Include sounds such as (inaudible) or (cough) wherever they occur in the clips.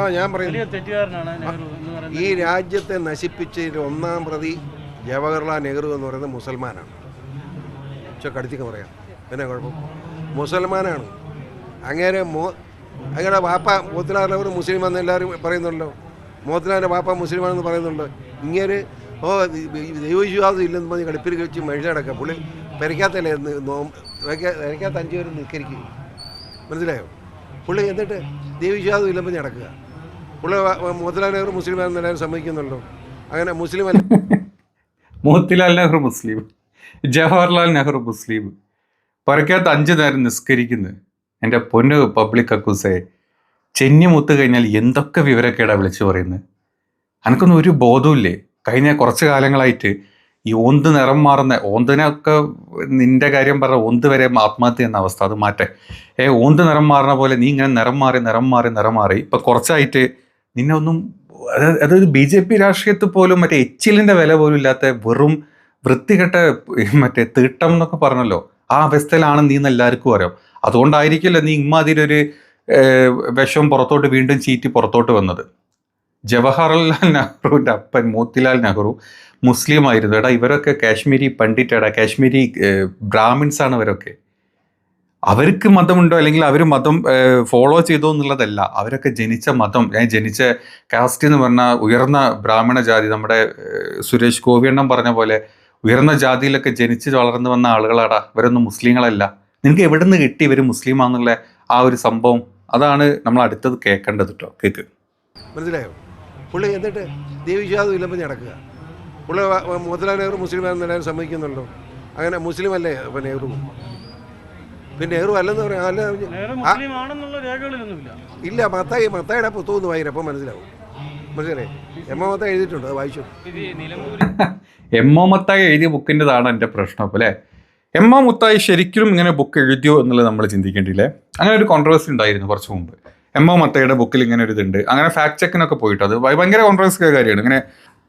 ആ ഞാൻ പറയുന്നു ഈ രാജ്യത്തെ നശിപ്പിച്ചതിൽ ഒന്നാം പ്രതി ജവഹർലാൽ നെഹ്റു എന്ന് പറയുന്നത് മുസൽമാനാണ്. പക്ഷെ കടുത്തിക്ക് പറയാം. എന്നാ കുഴപ്പം. മുസൽമാനാണ്. അങ്ങനെ മോ അങ്ങനെ വാപ്പ മോത്തിലാറിലവർ മുസ്ലിം എന്ന് എല്ലാവരും പറയുന്നുണ്ടല്ലോ. മോത്തിലാറിന്റെ വാപ്പ മുസ്ലിമാണെന്ന് പറയുന്നുണ്ട്. ഇങ്ങനെ ഓ ദൈവവിശ്വാസം ഇല്ലെന്ന് പറഞ്ഞ് കടുപ്പിൽ വെച്ച് മനുഷ്യടക്കം പുള്ളി പെരയ്ക്കാത്തല്ലേ പെരയ്ക്കാത്ത അഞ്ച് പേര് നിൽക്കരിക്കും. മനസ്സിലായോ? പുള്ളി എന്നിട്ട് ദൈവവിശ്വാസം ഇല്ലെന്ന് പറഞ്ഞ് നടക്കുക. പുള്ളി മോത്തിലാൽ നെഹ്റു മുസ്ലിമാണെന്ന് എല്ലാവരും സമ്മതിക്കുന്നുണ്ടോ? അങ്ങനെ മുസ്ലിം അല്ല. (laughs) മോത്തിലാൽ നെഹ്റു മുസ്ലിം. ജവഹർലാൽ നെഹ്റു മുസ്ലിം. പറക്കാത്ത അഞ്ചു നേരം നിസ്കരിക്കുന്നു. എന്റെ പൊന്നു പബ്ലിക് അക്കൂസേ ചെന്നി മുത്ത് കഴിഞ്ഞാൽ എന്തൊക്കെ വിവരക്കേടാ വിളിച്ചു പറയുന്നത് എനിക്കൊന്നും ഒരു ബോധമില്ലേ കഴിഞ്ഞ കുറച്ച് കാലങ്ങളായിട്ട് ഈ ഓന്ത് നിറം മാറുന്ന ഓന്തിനൊക്കെ നിന്റെ കാര്യം പറഞ്ഞ ഓന്ത് വരെ ആത്മഹത്യ എന്ന അവസ്ഥ അത് മാറ്റേ. ഏ ഓന്ത് നിറം മാറുന്ന പോലെ നീ ഇങ്ങനെ നിറം മാറി നിറം മാറി നിറം മാറി. ഇപ്പൊ കുറച്ചായിട്ട് നിന്നെ ഒന്നും അതായത് ബി ജെ പി രാഷ്ട്രീയത്തിൽ പോലും മറ്റേ എച്ചിലിന്റെ വില പോലും ഇല്ലാത്ത വെറും വൃത്തികെട്ട മറ്റേ തീട്ടം എന്നൊക്കെ പറഞ്ഞല്ലോ. ആ അവസ്ഥയിലാണ് നീ എന്ന് എല്ലാവർക്കും അറിയാം. അതുകൊണ്ടായിരിക്കില്ല നീ ഇമ്മാതിരി ഒരു വിഷം പുറത്തോട്ട് വീണ്ടും ചീറ്റി പുറത്തോട്ട് വന്നത്. ജവഹർലാൽ നെഹ്റുവിന്റെ അപ്പൻ മോത്തിലാൽ നെഹ്റു മുസ്ലിം ആയിരുന്നു. എടാ ഇവരൊക്കെ കാശ്മീരി പണ്ഡിറ്റ് എടാ കാശ്മീരി ബ്രാഹ്മിൻസ് ആണ് ഇവരൊക്കെ. അവർക്ക് മതമുണ്ടോ അല്ലെങ്കിൽ അവർ മതം ഫോളോ ചെയ്തോ എന്നുള്ളതല്ല. അവരൊക്കെ ജനിച്ച മതം. ജനിച്ച കാസ്റ്റ് എന്ന് പറഞ്ഞാൽ ഉയർന്ന ബ്രാഹ്മണ ജാതി. നമ്മുടെ സുരേഷ് ഗോപിയണ്ണം പറഞ്ഞ പോലെ ഉയർന്ന ജാതിയിലൊക്കെ ജനിച്ച് വളർന്നു വന്ന ആളുകളാടാ. ഇവരൊന്നും മുസ്ലിങ്ങളല്ല. നിനക്ക് എവിടെ നിന്ന് കിട്ടി ഇവർ മുസ്ലിമാന്നുള്ള ആ ഒരു സംഭവം? അതാണ് നമ്മൾ അടുത്തത് കേൾക്കേണ്ടത് കേട്ടോ കേക്ക്. മനസ്സിലായോ? പുള്ളി എന്നിട്ട് ദേവിശ്വാസം പറഞ്ഞ് നടക്കുക. പുള്ളി മോത്തിലാൽ നെഹ്റു എല്ലാവരും സമ്മതിക്കുന്നുണ്ടോ? അങ്ങനെ മുസ്ലിം അല്ലേ? നെഹ്റു പിന്നെ നെഹ്റു അല്ലെന്ന് പറയാം. അല്ല ഇല്ല മത്തായി മത്തായിയുടെ പുസ്തകം വായിരം അപ്പൊ മനസ്സിലാവും. മനസ്സിലായി? ഒ മത്തായി എഴുതിയിട്ടുണ്ട് അത് വായിച്ചു. (laughs) എം ഒ മത്തായി എഴുതിയ ബുക്കിന്റെതാണ് എന്റെ പ്രശ്നം അപ്പോൾ അല്ലേ? എം ഒ മുത്തായി ശരിക്കും ഇങ്ങനെ ബുക്ക് എഴുതിയോ എന്നുള്ളത് നമ്മൾ ചിന്തിക്കേണ്ടിയില്ലേ. അങ്ങനെ ഒരു കോൺട്രവേഴ്സി ഉണ്ടായിരുന്നു കുറച്ച് മുമ്പ്. എം ഒ മത്തയുടെ ബുക്കിൽ ഇങ്ങനെ ഒരു ഇതുണ്ട്. അങ്ങനെ ഫാക്ട് ചെക്കിനൊക്കെ പോയിട്ട് അത് ഭയ- ഭയങ്കര കോൺട്രവേഴ്സി കാര്യമാണ്. ഇങ്ങനെ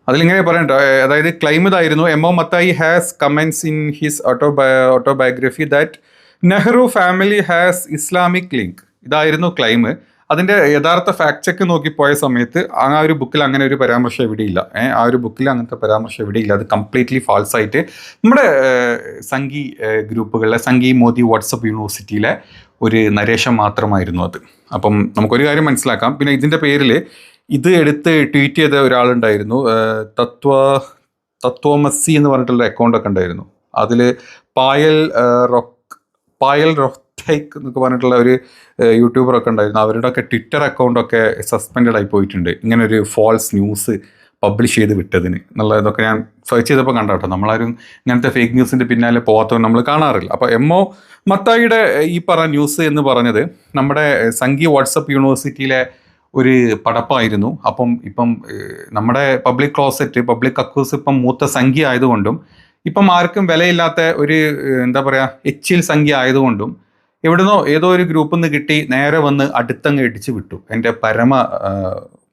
അതിലിങ്ങനെ പറയണ്ട അതായത് ക്ലെയിം ഇതായിരുന്നു M O Mathai has comments in his auto autobiography that Nehru family has Islamic link ഇതായിരുന്നു ക്ലെയിം അതിന്റെ യഥാർത്ഥ ഫാക്ട് ചെക്ക് നോക്കിപ്പോയ പോയ സമയത്ത് ആ ഒരു ബുക്കിൽ അങ്ങനെ ഒരു പരാമർശം എവിടെയില്ല. ആ ഒരു ബുക്കിൽ അങ്ങനത്തെ പരാമർശം എവിടെയില്ല. അത് കംപ്ലീറ്റ്ലി ഫാൾസ് ആയിട്ട് നമ്മുടെ സംഗി ഗ്രൂപ്പുകളിലെ സംഘി മോദി വാട്സപ്പ് യൂണിവേഴ്സിറ്റിയിലെ ഒരു നരേഷം മാത്രമായിരുന്നു അത്. അപ്പം നമുക്കൊരു കാര്യം മനസ്സിലാക്കാം. പിന്നെ ഇതിന്റെ പേരിൽ ഇത് എടുത്ത് ട്വീറ്റ് ചെയ്ത ഒരാളുണ്ടായിരുന്നു. തത്വ തത്വമസ്സി എന്ന് പറഞ്ഞിട്ടുള്ള അക്കൗണ്ടൊക്കെ ഉണ്ടായിരുന്നു. അതിൽ പായൽ റൊക്ക് പായൽ റൊഹ്തൈക്ക് എന്നൊക്കെ പറഞ്ഞിട്ടുള്ള ഒരു യൂട്യൂബറൊക്കെ ഉണ്ടായിരുന്നു. അവരുടെ ഒക്കെ ട്വിറ്റർ അക്കൗണ്ടൊക്കെ സസ്പെൻഡ് ആയി പോയിട്ടുണ്ട്. ഇങ്ങനെ ഒരു ഫോൾസ് ന്യൂസ് പബ്ലിഷ് ചെയ്ത് വിട്ടതിന്. എന്നുള്ള ഇതൊക്കെ ഞാൻ സെർച്ച് ചെയ്തപ്പോൾ കണ്ട കേട്ടോ നമ്മളാരും ഇങ്ങനത്തെ ഫേക്ക് ന്യൂസിന്റെ പിന്നാലെ പോകാത്തവർ നമ്മൾ കാണാറില്ല. അപ്പോൾ എം ഒ മത്തായിയുടെ ഈ പറഞ്ഞ ന്യൂസ് എന്ന് പറഞ്ഞത് നമ്മുടെ സംഗീ വാട്സപ്പ് യൂണിവേഴ്സിറ്റിയിലെ ഒരു പടപ്പായിരുന്നു. അപ്പം ഇപ്പം നമ്മുടെ പബ്ലിക് ക്ലോസറ്റ് പബ്ലിക് അക്കൂസ് ഇപ്പം മൂത്ത സംഖ്യ ആയതുകൊണ്ടും ഇപ്പം ആർക്കും വിലയില്ലാത്ത ഒരു എന്താ പറയുക എച്ചിൽ സംഖ്യ ആയതുകൊണ്ടും എവിടുന്നോ ഏതോ ഒരു ഗ്രൂപ്പിൽ നിന്ന് കിട്ടി നേരെ വന്ന് അടുത്തങ്ങ് ഇടിച്ചു വിട്ടു. എന്റെ പരമ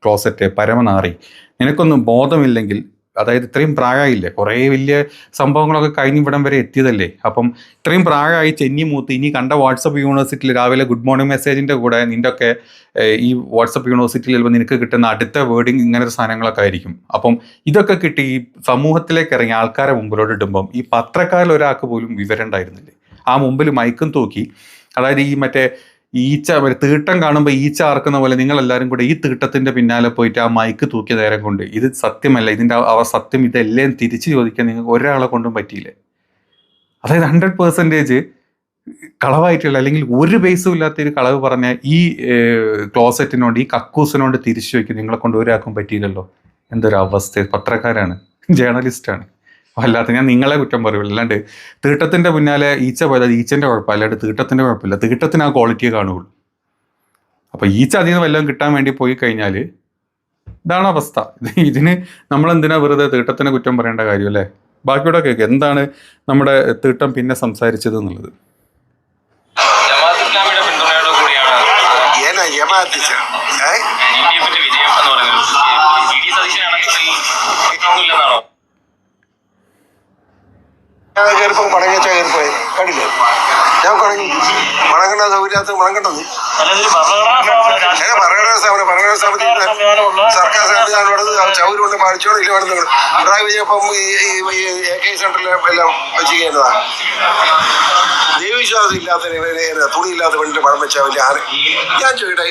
ക്ലോസറ്റ് പരമനാറി. നിനക്കൊന്നും ബോധമില്ലെങ്കിൽ അതായത് ഇത്രയും പ്രായമായില്ലേ? കുറേ വലിയ സംഭവങ്ങളൊക്കെ കഴിഞ്ഞ് ഇവിടം വരെ എത്തിയതല്ലേ? അപ്പം ഇത്രയും പ്രായമായി ചെന്നി മൂത്ത് ഇനി കണ്ട വാട്സപ്പ് യൂണിവേഴ്സിറ്റിയിൽ രാവിലെ ഗുഡ് മോർണിംഗ് മെസ്സേജിന്റെ കൂടെ നിന്റെ ഒക്കെ ഈ വാട്സപ്പ് യൂണിവേഴ്സിറ്റിയിൽ ചിലപ്പോൾ നിനക്ക് കിട്ടുന്ന അടുത്ത വേർഡിങ് ഇങ്ങനത്തെ സാധനങ്ങളൊക്കെ ആയിരിക്കും. അപ്പം ഇതൊക്കെ കിട്ടി ഈ സമൂഹത്തിലേക്ക് ഇറങ്ങി ആൾക്കാരെ മുമ്പിലോട്ട് ഇടുമ്പം ഈ പത്രക്കാരിൽ ഒരാൾക്ക് പോലും വിവരം ഉണ്ടായിരുന്നില്ലേ? ആ മുമ്പിൽ മയക്കും തൂക്കി. അതായത് ഈ മറ്റേ ഈച്ച ഒരു തീട്ടം കാണുമ്പോൾ ഈച്ച ആർക്കുന്ന പോലെ നിങ്ങൾ എല്ലാവരും കൂടെ ഈ തീട്ടത്തിന്റെ പിന്നാലെ പോയിട്ട് ആ മൈക്ക് തൂക്കിയ നേരം കൊണ്ട് ഇത് സത്യമല്ല ഇതിന്റെ അവ സത്യം ഇതെല്ലാം തിരിച്ചു ചോദിക്കാൻ നിങ്ങൾക്ക് ഒരാളെ കൊണ്ടും പറ്റിയില്ലേ? അതായത് ഹൺഡ്രഡ് പെർസെന്റേജ് കളവായിട്ടുള്ള അല്ലെങ്കിൽ ഒരു ബേസും ഇല്ലാത്ത ഒരു കളവ് പറഞ്ഞ ഈ ക്ലോസറ്റിനോട് ഈ കക്കൂസിനോട് തിരിച്ചു വയ്ക്കും നിങ്ങളെ കൊണ്ട് ഒരാൾക്കും പറ്റിയില്ലല്ലോ. എന്തൊരു അവസ്ഥ പത്രക്കാരാണ് ജേർണലിസ്റ്റാണ് അല്ലാത്ത ഞാൻ നിങ്ങളെ കുറ്റം പറയുള്ളൂ അല്ലാണ്ട് തീട്ടത്തിന്റെ പിന്നാലെ ഈച്ച പോയത് അത് ഈച്ചന്റെ കുഴപ്പം അല്ലാണ്ട് തീട്ടത്തിന്റെ കുഴപ്പമില്ല തീട്ടത്തിന് ആ ക്വാളിറ്റിയെ കാണുകയുള്ളൂ അപ്പോൾ ഈച്ച അതിൽ നിന്ന് വല്ലതും കിട്ടാൻ വേണ്ടി പോയി കഴിഞ്ഞാൽ ഇതാണ് അവസ്ഥ ഇത് ഇതിന് നമ്മൾ എന്തിനാ വെറുതെ തീട്ടത്തിനെ കുറ്റം പറയേണ്ട കാര്യം അല്ലേ ബാക്കിയൂടെ കേൾക്കുക എന്താണ് നമ്മുടെ തീട്ടം പിന്നെ സംസാരിച്ചത് എന്നുള്ളത് ജമാഅത്ത് കയറിപ്പോ മടങ്ങിച്ചാ കയറിപ്പോയി. കണ്ടില്ലേ? ഞാൻ കണങ്ങി മടങ്ങേണ്ട സൗകര്യത്ത് മടങ്ങേണ്ടത്. ഭരണഘടനാ സ്ഥാപനം ചൗര് കൊണ്ട് പാലിച്ചോളൂ ഇല്ല വേണം പിണറായി വിജയൻ എ കെ സെന്ററിൽ എല്ലാം വെച്ചിരിക്കുന്നതാണ് ദൈവവിശ്വാസം ഇല്ലാത്ത തുണി ഇല്ലാത്ത പെണ്ണിന്റെ പണം വെച്ചാൽ വലിയ ആര് ഞാൻ ചോദിക്കട്ടെ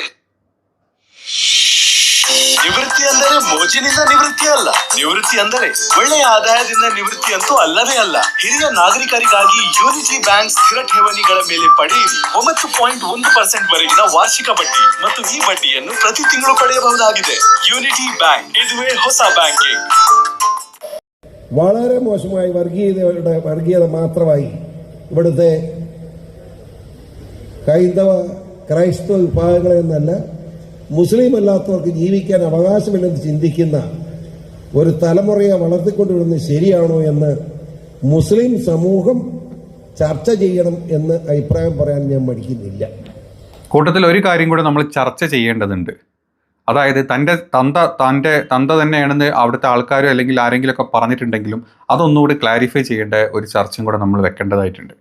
ನಿವೃತ್ತಿ ಅಂದರೆ ಮೋಜಿನಿಂದ ನಿವೃತ್ತಿ ಅಲ್ಲ ನಿವೃತ್ತಿ ಅಂದರೆ ಒಳ್ಳೆಯ ಆದಾಯದಿಂದ ನಿವೃತ್ತಿ ಅಂತೂ ಅಲ್ಲವೇ ಅಲ್ಲ ಹಿರಿಯ ನಾಗರಿಕರಿಗಾಗಿ ಯೂನಿಟಿ ಬ್ಯಾಂಕ್ ಸ್ಥಿರ ಠೇವಣಿಗಳ ಮೇಲೆ ಪಡೆಯಿರಿ ಒಂಬತ್ತು ಪಾಯಿಂಟ್ ಒಂದು ಪರ್ಸೆಂಟ್ ವರೆಗಿನ ವಾರ್ಷಿಕ ಬಡ್ಡಿ ಮತ್ತು ಈ ಬಡ್ಡಿಯನ್ನು ಪ್ರತಿ ತಿಂಗಳು ಪಡೆಯಬಹುದಾಗಿದೆ ಯೂನಿಟಿ ಬ್ಯಾಂಕ್ ಇದುವೇ ಹೊಸ ಬ್ಯಾಂಕಿಂಗ್ വളരെ മോശമായി വർഗീയതയുടെ വർഗീയത മാത്രമായി ഇവിടുത്തെ ഹൈന്ദവ ക്രൈസ്തവ വിഭാഗങ്ങളെ എന്നല്ല മുസ്ലിം അല്ലാത്തവർക്ക് ജീവിക്കാൻ അവകാശമില്ലെന്ന് ചിന്തിക്കുന്ന ഒരു തലമുറയെ വളർത്തിക്കൊണ്ടുവരുന്നത് ശരിയാണോ എന്ന് മുസ്ലിം സമൂഹം ചർച്ച ചെയ്യണം എന്ന് അഭിപ്രായം പറയാൻ ഞാൻ മടിക്കുന്നില്ല. കൂട്ടത്തിൽ ഒരു കാര്യം കൂടെ നമ്മൾ ചർച്ച ചെയ്യേണ്ടതുണ്ട്. അതായത് തന്റെ തന്ത തന്റെ തന്ത തന്നെയാണെന്ന് അവിടുത്തെ ആൾക്കാരോ അല്ലെങ്കിൽ ആരെങ്കിലുമൊക്കെ പറഞ്ഞിട്ടുണ്ടെങ്കിലും അതൊന്നുകൂടി ക്ലാരിഫൈ ചെയ്യേണ്ട ഒരു ചർച്ചയും കൂടെ നമ്മൾ വെക്കേണ്ടതായിട്ടുണ്ട്.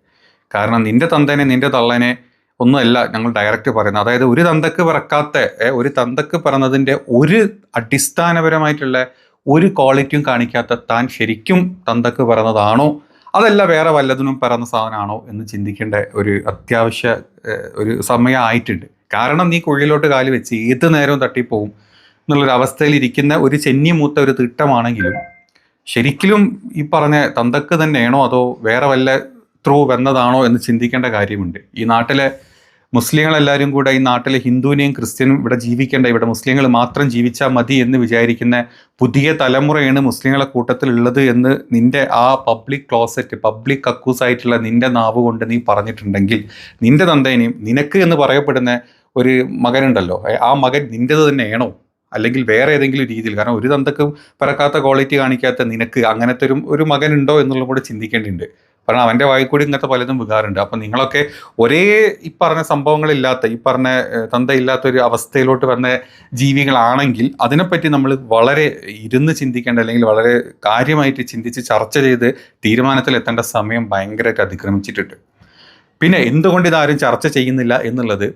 കാരണം നിന്റെ തന്തേനെ നിന്റെ തള്ളനെ ഒന്നുമല്ല ഞങ്ങൾ ഡയറക്റ്റ് പറയുന്നത്. അതായത് ഒരു തന്തക്ക് പിറക്കാത്ത ഒരു തന്തക്ക് പറഞ്ഞതിന്റെ ഒരു അടിസ്ഥാനപരമായിട്ടുള്ള ഒരു ക്വാളിറ്റിയും കാണിക്കാത്ത താൻ ശരിക്കും തന്തക്ക് പറഞ്ഞതാണോ അതല്ല വേറെ വല്ലതിനും പിറന്ന സാധനമാണോ എന്ന് ചിന്തിക്കേണ്ട ഒരു അത്യാവശ്യ ഒരു സമയമായിട്ടുണ്ട് കാരണം നീ കുഴിയിലോട്ട് കാൽ വെച്ച് ഏത് നേരവും തട്ടിപ്പോവും എന്നുള്ളൊരു അവസ്ഥയിൽ ഇരിക്കുന്ന ഒരു ചെന്നി മൂത്ത ഒരു തിട്ടമാണെങ്കിലും ശരിക്കും ഈ പറഞ്ഞ തന്തക്ക് തന്നെയാണോ അതോ വേറെ വല്ല ത്രൂ വന്നതാണോ എന്ന് ചിന്തിക്കേണ്ട കാര്യമുണ്ട്. ഈ നാട്ടിലെ മുസ്ലിങ്ങളെല്ലാവരും കൂടെ ഈ നാട്ടിലെ ഹിന്ദുവിനെയും ക്രിസ്ത്യനും ഇവിടെ ജീവിക്കേണ്ട ഇവിടെ മുസ്ലിങ്ങൾ മാത്രം ജീവിച്ചാൽ മതി എന്ന് വിചാരിക്കുന്ന പുതിയ തലമുറയാണ് മുസ്ലിങ്ങളെ കൂട്ടത്തിലുള്ളത് എന്ന് നിന്റെ ആ പബ്ലിക് ക്ലോസറ്റ് പബ്ലിക് കക്കൂസ് ആയിട്ടുള്ള നിന്റെ നാവ് കൊണ്ട് നീ പറഞ്ഞിട്ടുണ്ടെങ്കിൽ നിന്റെ തന്തേനെയും നിനക്ക് എന്ന് പറയപ്പെടുന്ന ഒരു മകനുണ്ടല്ലോ ആ മകൻ നിന്റെത് തന്നെയാണോ? അല്ലെങ്കിൽ വേറെ ഏതെങ്കിലും രീതിയിൽ കാരണം ഒരു തന്തക്കും പിറക്കാത്ത ക്വാളിറ്റി കാണിക്കാത്ത നിനക്ക് അങ്ങനത്തെ ഒരു ഒരു മകനുണ്ടോ എന്നുള്ളത് കൂടെ ചിന്തിക്കേണ്ടിയുണ്ട്. കാരണം അവന്റെ വായിൽ കൂടി ഇങ്ങനത്തെ പലതും വികാറുണ്ട് അപ്പം നിങ്ങളൊക്കെ ഒരേ ഈ പറഞ്ഞ സംഭവങ്ങളില്ലാത്ത ഈ പറഞ്ഞ തന്തയില്ലാത്ത ഒരു അവസ്ഥയിലോട്ട് വരുന്ന ജീവികളാണെങ്കിൽ അതിനെപ്പറ്റി നമ്മൾ വളരെ ഇരുന്ന് ചിന്തിക്കേണ്ട അല്ലെങ്കിൽ വളരെ കാര്യമായിട്ട് ചിന്തിച്ച് ചർച്ച ചെയ്ത് തീരുമാനത്തിൽ എത്തേണ്ട സമയം ഭയങ്കരമായിട്ട് അതിക്രമിച്ചിട്ടുണ്ട്. പിന്നെ എന്തുകൊണ്ട് ഇതാരും ചർച്ച ചെയ്യുന്നില്ല എന്നുള്ളത്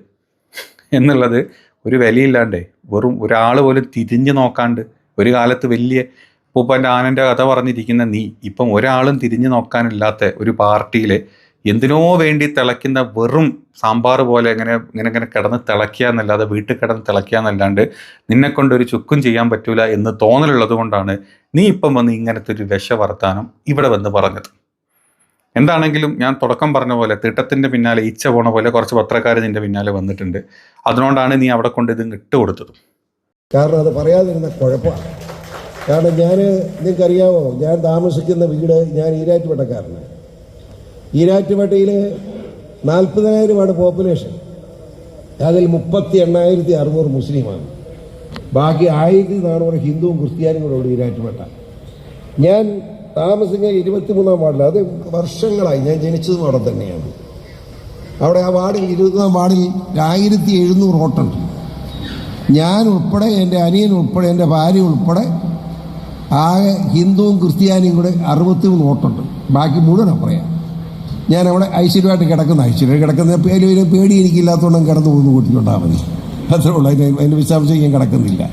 എന്നുള്ളത് ഒരു വിലയില്ലാണ്ടേ വെറും ഒരാൾ പോലും തിരിഞ്ഞു നോക്കാണ്ട് ഒരു കാലത്ത് വലിയ പൂപ്പന്റെ ആനന്റെ കഥ പറഞ്ഞിരിക്കുന്ന നീ ഇപ്പം ഒരാളും തിരിഞ്ഞു നോക്കാനില്ലാത്ത ഒരു പാർട്ടിയിലെ എന്തിനോ വേണ്ടി തിളയ്ക്കുന്ന വെറും സാമ്പാർ പോലെ ഇങ്ങനെ ഇങ്ങനെ ഇങ്ങനെ കിടന്ന് തിളയ്ക്കുക എന്നല്ലാതെ വീട്ടിൽ കിടന്ന് തിളയ്ക്കുക എന്നല്ലാണ്ട് നിന്നെ കൊണ്ട് ഒരു ചുക്കും ചെയ്യാൻ പറ്റൂല എന്ന് തോന്നലുള്ളത് കൊണ്ടാണ് നീ ഇപ്പം വന്ന് ഇങ്ങനത്തെ ഒരു വിഷ വർത്താനം ഇവിടെ വന്ന് പറഞ്ഞത്. എന്താണെങ്കിലും ഞാൻ തുടക്കം പറഞ്ഞ പോലെ തിട്ടത്തിന്റെ പിന്നാലെ ഈച്ച പോണ പോലെ കുറച്ച് പത്രക്കാർ നിന്റെ പിന്നാലെ വന്നിട്ടുണ്ട്. അതുകൊണ്ടാണ് നീ അവിടെ കൊണ്ട് ഇത് ഇട്ട് കൊടുത്തത്. കാരണം അത് പറയാതിരുന്ന കുഴപ്പമാണ്. കാരണം ഞാൻ നിങ്ങൾക്കറിയാമോ ഞാൻ താമസിക്കുന്ന വീട് ഞാൻ ഈരാറ്റുപേട്ടക്കാരനാണ് ഈരാറ്റുപേട്ടയിൽ നാൽപ്പതിനായിരമാണ് പോപ്പുലേഷൻ അതിൽ മുപ്പത്തി എണ്ണായിരത്തി അറുന്നൂറ് മുസ്ലിമാണ്. ബാക്കി ആയിരത്തി നാനൂറ് ഹിന്ദുവും ക്രിസ്ത്യാനിയും കൂടെ ഉള്ളൂ ഈരാറ്റുപേട്ട ഞാൻ താമസിക്കുന്ന ഇരുപത്തിമൂന്നാം വാർഡിൽ അത് വർഷങ്ങളായി ഞാൻ ജനിച്ചതും അവിടെ തന്നെയാണ്. അവിടെ ആ വാർഡിൽ ഇരുപതാം വാർഡിൽ ആയിരത്തി എഴുന്നൂറ് വോട്ടുണ്ട്. ഞാൻ ഉൾപ്പെടെ എന്റെ അനിയൻ ഉൾപ്പെടെ എന്റെ ഭാര്യ ഉൾപ്പെടെ ആകെ ഹിന്ദുവും ക്രിസ്ത്യാനിയും കൂടെ അറുപത്തി മൂന്ന് വോട്ടുണ്ട്. ബാക്കി മുഴുവൻ പറയാം. ഞാൻ അവിടെ ഐശ്വര്യമായിട്ട് കിടക്കുന്ന ഐശ്വര്യം. കിടക്കുന്ന പേര് പേടി എനിക്കില്ലാത്തതുകൊണ്ടും കിടന്നു പോകുന്നു കൂട്ടിക്കൊണ്ടാൽ മതി. അത്രേ ഉള്ളൂ. അതിന് അതിന്റെ വിശദാംശം ഞാൻ കിടക്കുന്നില്ല.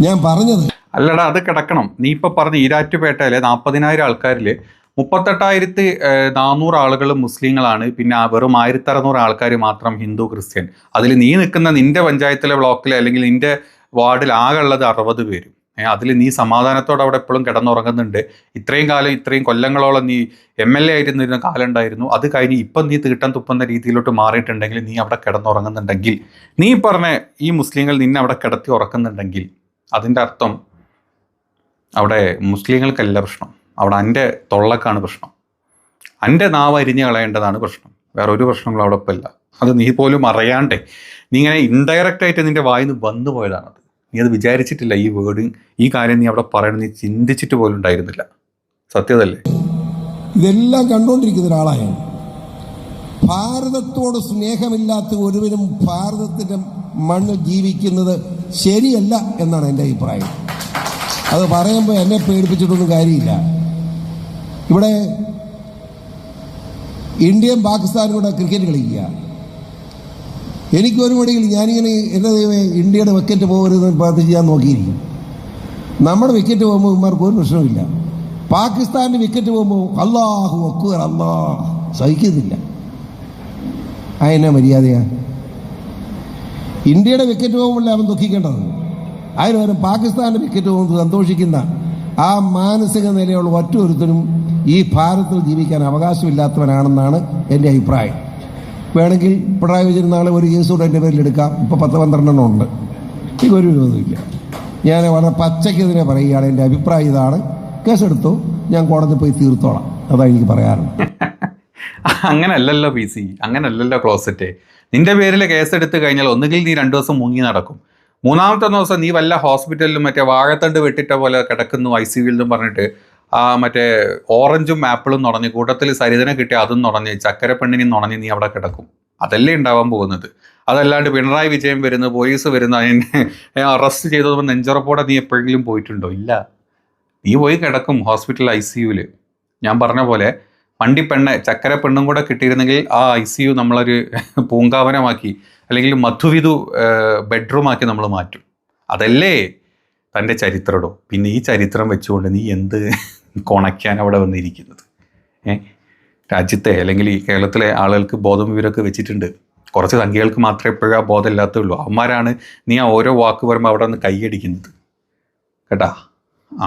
ഞാൻ പറഞ്ഞത് അല്ലടാ അത് കിടക്കണം. നീ ഇപ്പം പറഞ്ഞ ഈരാറ്റുപേട്ടയിലെ നാൽപ്പതിനായിരം ആൾക്കാരിൽ മുപ്പത്തെട്ടായിരത്തി നാനൂറ് ആളുകൾ മുസ്ലിങ്ങളാണ്. പിന്നെ വെറും ആയിരത്തി അറുന്നൂറ് ആൾക്കാർ മാത്രം ഹിന്ദു ക്രിസ്ത്യൻ. അതിൽ നീ നിൽക്കുന്ന നിന്റെ പഞ്ചായത്തിലെ ബ്ലോക്കിൽ അല്ലെങ്കിൽ നിന്റെ വാർഡിൽ ആകെ ഉള്ളത് അറുപത് പേരും. അതിൽ നീ സമാധാനത്തോടെ അവിടെ എപ്പോഴും കിടന്നുറങ്ങുന്നുണ്ട്. ഇത്രയും കാലം ഇത്രയും കൊല്ലങ്ങളോളം നീ എം എൽ എ ആയിരുന്നിരുന്ന കാലം ഉണ്ടായിരുന്നു അത് കഴിഞ്ഞ് ഇപ്പം നീ തീട്ടം തുപ്പുന്ന രീതിയിലോട്ട് മാറിയിട്ടുണ്ടെങ്കിൽ നീ അവിടെ കിടന്നുറങ്ങുന്നുണ്ടെങ്കിൽ നീ പറഞ്ഞ ഈ മുസ്ലിങ്ങൾ നിന്നെ അവിടെ കിടത്തി ഉറക്കുന്നുണ്ടെങ്കിൽ അതിന്റെ അർത്ഥം അവിടെ മുസ്ലിങ്ങൾക്കല്ല പ്രശ്നം. അവിടെ എന്റെ തൊള്ളക്കാണ് പ്രശ്നം. എന്റെ നാവ് അരിഞ്ഞ് കളയേണ്ടതാണ് പ്രശ്നം. വേറെ ഒരു പ്രശ്നങ്ങളും അവിടെ ഇപ്പം ഇല്ല അത് നീ പോലും അറിയാണ്ടേ നീ ഇങ്ങനെ ഇൻഡയറക്റ്റായിട്ട് നിന്റെ വായിന്ന് വന്നു പോയതാണത് നീ അത് വിചാരിച്ചിട്ടില്ല ഈ വേർഡ് ഈ കാര്യം നീ അവിടെ പറയണം നീ ചിന്തിച്ചിട്ട് പോലും ഉണ്ടായിരുന്നില്ല. സത്യതല്ലേ? ഇതെല്ലാം കണ്ടുകൊണ്ടിരിക്കുന്ന ഒരാളാണ് ഭാരതത്തോട് സ്നേഹമില്ലാത്ത ഒരുവരും ഭാരതത്തിന്റെ മണ്ണിൽ ജീവിക്കുന്നത് ശരിയല്ല എന്നാണ് എന്റെ അഭിപ്രായം. അത് പറയുമ്പോൾ എന്നെ പേടിപ്പിച്ചിട്ടൊന്നും കാര്യമില്ല. ഇവിടെ ഇന്ത്യയും പാകിസ്ഥാനും കൂടെ ക്രിക്കറ്റ് കളിക്കുക. എനിക്കൊരു മടിയില്ല. ഞാനിങ്ങനെ എന്റെ ദൈവമേ ഇന്ത്യയുടെ വിക്കറ്റ് പോകരുതെന്ന് പ്രാർത്ഥിച്ച് ഞാൻ നോക്കിയിരിക്കും. നമ്മുടെ വിക്കറ്റ് പോകുമ്പോൾ ഇമാർക്ക് ഒരു പ്രശ്നമില്ല പാകിസ്ഥാന്റെ വിക്കറ്റ് പോകുമ്പോൾ അള്ളാഹു അക്ബർ അള്ളാ സഹിക്കുന്നില്ല. അതിനെ മര്യാദയാ? ഇന്ത്യയുടെ വിക്കറ്റ് പോകുമ്പോഴേ അവൻ ദുഃഖിക്കേണ്ടത്? അതിന് പകരം പാകിസ്ഥാന്റെ വിക്കറ്റ് പോകുമ്പോൾ സന്തോഷിക്കുന്ന ആ മാനസിക നിലയുള്ള ഒറ്റ ഒരുത്തനും ഈ ഭാരതത്തിൽ ജീവിക്കാൻ അവകാശമില്ലാത്തവനാണെന്നാണ് എന്റെ അഭിപ്രായം. വേണമെങ്കിൽ പിണറായി വിജയൻ നാളെ ഒരു കേസ് കൂടെ എന്റെ പേരിൽ എടുക്കാം. ഇപ്പോൾ പത്ത് പന്ത്രണ്ടെണ്ണം ഉണ്ട്. എനിക്ക് ഒരു വിരോധമില്ല. ഞാൻ വളരെ പച്ചയ്ക്ക് ഇതിനെ പറയുകയാണ്. എന്റെ അഭിപ്രായം ഇതാണ്. കേസെടുത്തു. ഞാൻ കോടതി പോയി തീർത്തോളാം. അതാണ് എനിക്ക് പറയാറുള്ളത് (laughs) അങ്ങനല്ലല്ലോ പി സി. അങ്ങനല്ലല്ലോ ക്ലോസറ്റ്. നിന്റെ പേരിൽ കേസെടുത്ത് കഴിഞ്ഞാൽ ഒന്നുകിൽ നീ രണ്ടു ദിവസം മുങ്ങി നടക്കും. മൂന്നാമത്തെ ദിവസം നീ വല്ല ഹോസ്പിറ്റലിലും മറ്റേ വാഴത്തണ്ട് വെട്ടിട്ട പോലെ കിടക്കുന്നു ഐ സി എന്നും പറഞ്ഞിട്ട് ആ മറ്റേ ഓറഞ്ചും ആപ്പിളും നുണഞ്ഞ് കൂട്ടത്തിൽ സരിതനെ കിട്ടി അതും നുണഞ്ഞ് ചക്കരപ്പെണ്ണിനും നുണഞ്ഞ് നീ അവിടെ കിടക്കും. അതല്ലേ ഉണ്ടാവാൻ പോകുന്നത്. അതല്ലാണ്ട് പിണറായി വിജയൻ വരുന്നു പോലീസ് വരുന്നു അതിനെ അറസ്റ്റ് ചെയ്തത് നെഞ്ചുറപ്പോടെ നീ എപ്പോഴെങ്കിലും പോയിട്ടുണ്ടോ? ഇല്ല. നീ പോയി കിടക്കും ഹോസ്പിറ്റൽ ഐ സി യുവിൽ ഞാൻ പറഞ്ഞ പോലെ വണ്ടി പെണ്ണെ ചക്കര പെണ്ണും കൂടെ കിട്ടിയിരുന്നെങ്കിൽ ആ ഐ സി യു നമ്മളൊരു പൂങ്കാവനമാക്കി അല്ലെങ്കിൽ മധുവിധു ബെഡ്റൂമാക്കി നമ്മൾ മാറ്റും. അതല്ലേ? തന്റെ ചരിത്രടോ. പിന്നെ ഈ ചരിത്രം വെച്ചുകൊണ്ട് നീ എന്ത് (laughs) കൊണയ്ക്കാൻ അവിടെ വന്നിരിക്കുന്നത്? ഏ? രാജ്യത്തെ അല്ലെങ്കിൽ ഈ കേരളത്തിലെ ആളുകൾക്ക് ബോധം വിവരമൊക്കെ വെച്ചിട്ടുണ്ട്. കുറച്ച് സംഖ്യകൾക്ക് മാത്രമേ എപ്പോഴും ആ ബോധം ഇല്ലാത്തുള്ളൂ അവന്മാരാണ് നീ ആ ഓരോ വാക്ക് പറയുമ്പോൾ അവിടെ നിന്ന് കൈയടിക്കുന്നത്. കേട്ടാ? ആ.